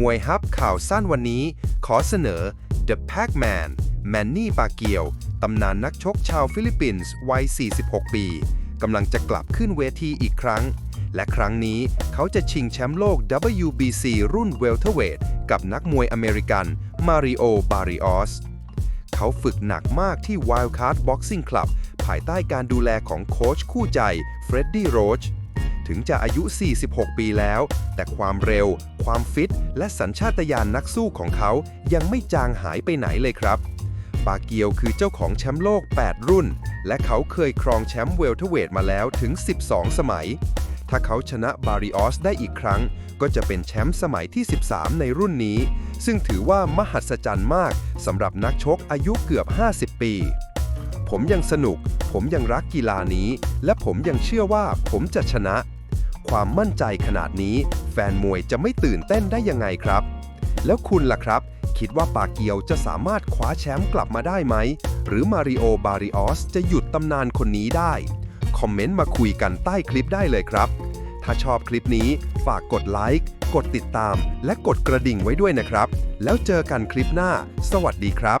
มวยฮับข่าวสั้นวันนี้ ขอเสนอ The Pac-Man แมนนี่ปาเกียว ตำนานนักชกชาวฟิลิปปินส์วัย 46 ปีกำลังจะกลับขึ้นเวทีอีกครั้ง และครั้งนี้เขาจะชิงแชมป์โลก WBC รุ่นเวลเทเวทกับนักมวยอเมริกัน มาริโอบาริออส เขาฝึกหนักมากที่ Wildcard Boxing Club ภายใต้การดูแลของโค้ชคู่ใจเฟรดดี้โรช ถึงจะอายุ 46 ปีแล้ว แต่ความเร็ว ความฟิต และสัญชาตญาณนักสู้ของเขายังไม่จางหายไปไหนเลยครับ ปาเกียวคือเจ้าของแชมป์โลก 8 รุ่น และเขาเคยครองแชมป์เวลเทเวทมาแล้วถึง 12 สมัย ถ้าเขาชนะบาริออสได้อีกครั้ง ก็จะเป็นแชมป์สมัยที่ 13 ในรุ่นนี้ ซึ่งถือว่ามหัศจรรย์มากสำหรับนักชกอายุเกือบ 50 ปีผมยังสนุก ผมยังรักกีฬานี้ และผมยังเชื่อว่าผมจะชนะ ความมั่นใจขนาดนี้ แฟนมวยจะไม่ตื่นเต้นได้ยังไงครับ แล้วคุณล่ะครับ คิดว่าปาเกียวจะสามารถคว้าแชมป์กลับมาได้ไหม หรือมาริโอบาริออสจะหยุดตำนานคนนี้ได้ คอมเมนต์มาคุยกันใต้คลิปได้เลยครับ ถ้าชอบคลิปนี้ฝากกดไลค์กดติดตาม และกดกระดิ่งไว้ด้วยนะครับ แล้วเจอกันคลิปหน้า สวัสดีครับ